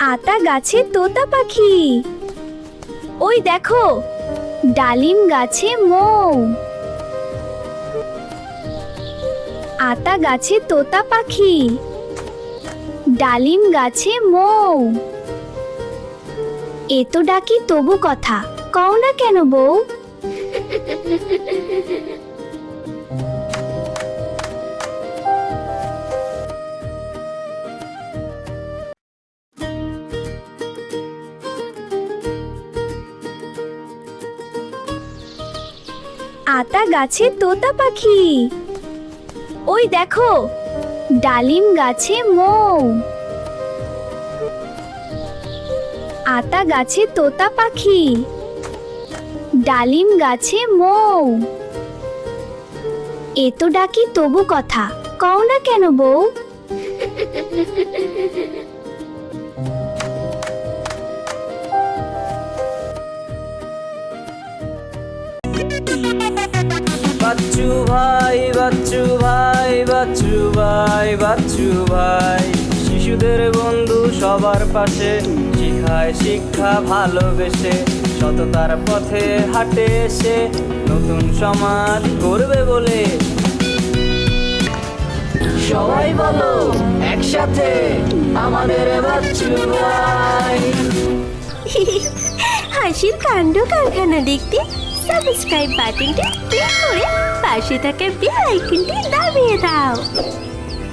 আতা গাছে তোতা পাখি। ওই দেখো, ডালিম গাছে মৌ। আতা গাছে তোতা পাখি, ডালিম গাছে মৌ। এ তো ডাকি তবু কথা, কও না কেন বউ? আতা গাছে তোতা পাখি। ওই দেখো, ডালিম গাছে মৌ। আতা গাছে তোতা পাখি, ডালিম গাছে মৌ। এ তো ডাকি তবু কথা, কও না কেন বউ? বাচ্চু ভাই বাচ্চু ভাই। শিশুদের বন্ধু সবার পাশে শিখায় শিক্ষা ভালোবেসে। সততার পথে হাটে এসে নতুন সমাজ করবে বলে। সবাই বলো একসাথে আমাদের বাচ্চু ভাই। হাসির কাণ্ড কারখানা দেখতে সাবস্ক্রাইব বাটনটি ক্লিক করে পাশে থাকা বেল আইকনটি দাবিয়ে দাও।